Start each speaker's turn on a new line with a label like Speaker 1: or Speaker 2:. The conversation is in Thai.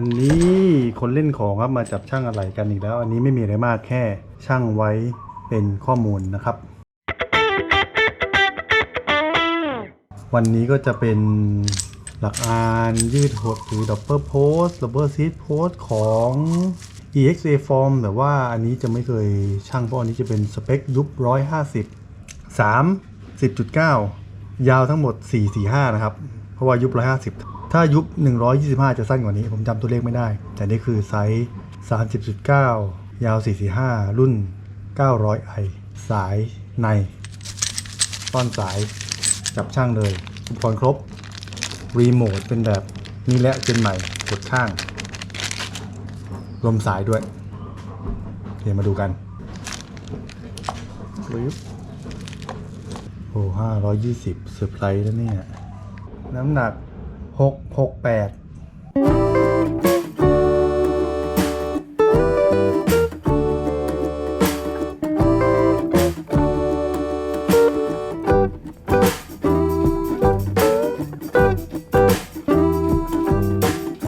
Speaker 1: อันนี้คนเล่นของครับมาจับช่างอะไรกันอีกแล้ว อันนี้ไม่มีอะไรมากแค่ช่างไว้เป็นข้อมูลนะครับ วันนี้ก็จะเป็นหลักอานยืดหดหรือดับเบิลโพสดับเบิลซีดโพสของ EXA Form แต่ว่าอันนี้จะไม่เคยช่างเพราะอันนี้จะเป็นสเปคยุบ150 3 10.9ยาวทั้งหมด445นะครับ เพราะว่ายุบ150 ถ้ายุบ 125 จะสั้นกว่านี้ ผมจำตัวเลขไม่ได้ แต่นี่คือไซส์ 30.9 ยาว 445 รุ่น 900i สายในต้อนสายจับช่างเลยอุปกรณ์ครบ รีโมทเป็นแบบนี้แหละเจนใหม่ กดข้าง รวมสายด้วยเดี๋ยวมาดูกันปึ๊บโอ้ห้าร้อยยี่สิบเซอร์ไพรส์แล้วเนี่ย น้ำหนัก หกหกแปด